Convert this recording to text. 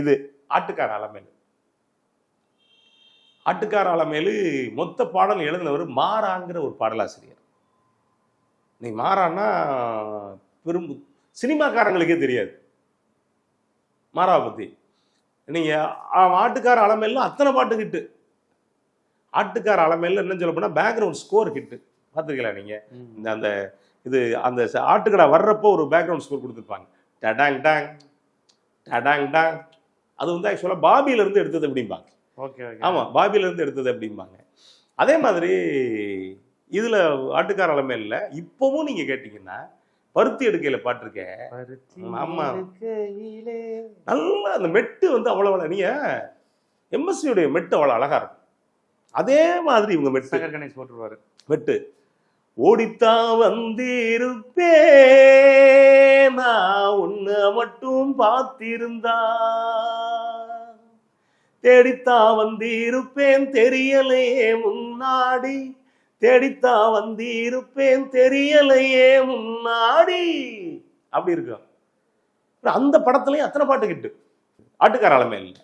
இது ஆட்டுக்கார அலமேலு ஆட்டுக்கார அலமேலு மொத்த பாடல் எழுதினவர் மாறாங்கிற ஒரு பாடலாசிரியர். நீ மாறான்னா பெரும் சினிமாக்காரங்களுக்கே தெரியாது. மாறாவை பற்றி நீங்கள் ஆட்டுக்கார அலமேலில் அத்தனை பாட்டு ஹிட்டு. ஆட்டுக்கார அலமேலில் என்ன சொல்ல போனால் பேக்ரவுண்ட் ஸ்கோர் ஹிட்டு. பார்த்துருக்கலாம் நீங்கள் இந்த அந்த இது அந்த ஆட்டுக்கடை வர்றப்போ ஒரு பேக்ரவுண்ட் ஸ்கோர் கொடுத்துருப்பாங்க. டடாங் டாங். டடாங் டாங். அது வந்து ஆக்சுவலாக பாபியில இருந்து எடுத்தது அப்படிம்பாங்க. ஓகே ஆமாம் பாபியில இருந்து எடுத்தது அப்படிம்பாங்க. அதே மாதிரி இதில் ஆட்டுக்கார அலமேலில் இப்போவும் நீங்கள் கேட்டிங்கன்னா பருத்தி எடுக்கையில் பாட்டிருக்க. ஆமா. நல்லா அந்த மெட்டு வந்து அவ்வளோ நீங்கள் எம்எஸ்சியுடைய மெட்டு அவ்வளோ அழகா இருக்கும். அதே மாதிரி இவங்க மெட்டு. கணேஷ் போட்டுருவாரு. வெட்டு ஓடித்தா வந்திருப்பே நான் உன்னை மட்டும் பார்த்திருந்தா. தேடித்தா வந்திருப்பேன் தெரியலையே முன்னாடி. தேடித்தா வந்திருப்பேன் தெரியலையே முன்னாடி. அப்படி இருக்கும் அந்த படத்துலயும் அத்தனை பாட்டு கிட்டு. ஆட்டுக்கார அளமே இல்லை